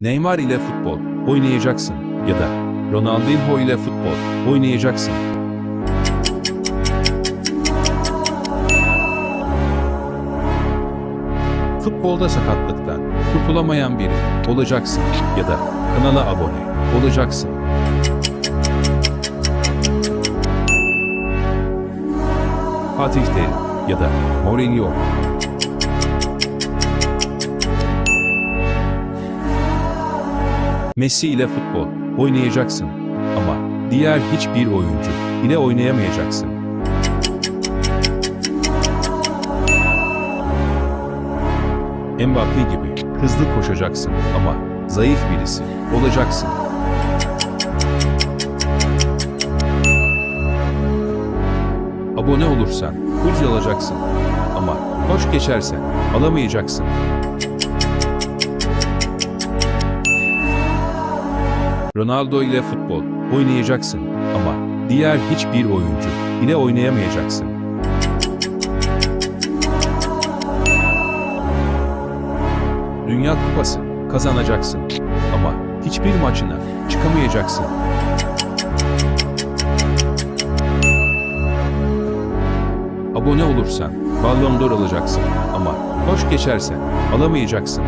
Neymar ile futbol oynayacaksın ya da Ronaldinho ile futbol oynayacaksın. Futbolda sakatlıktan kurtulamayan biri olacaksın ya da kanala abone olacaksın. Fatih Terim ya da Mourinho Messi ile futbol oynayacaksın ama diğer hiçbir oyuncu ile oynayamayacaksın. Mbappe gibi hızlı koşacaksın ama zayıf birisi olacaksın. Abone olursan hız alacaksın ama hoş geçersen alamayacaksın. Ronaldo ile futbol oynayacaksın ama diğer hiçbir oyuncu ile oynayamayacaksın. Dünya Kupası kazanacaksın ama hiçbir maçına çıkamayacaksın. Abone olursan Ballon d'Or alacaksın ama hoş geçersen alamayacaksın.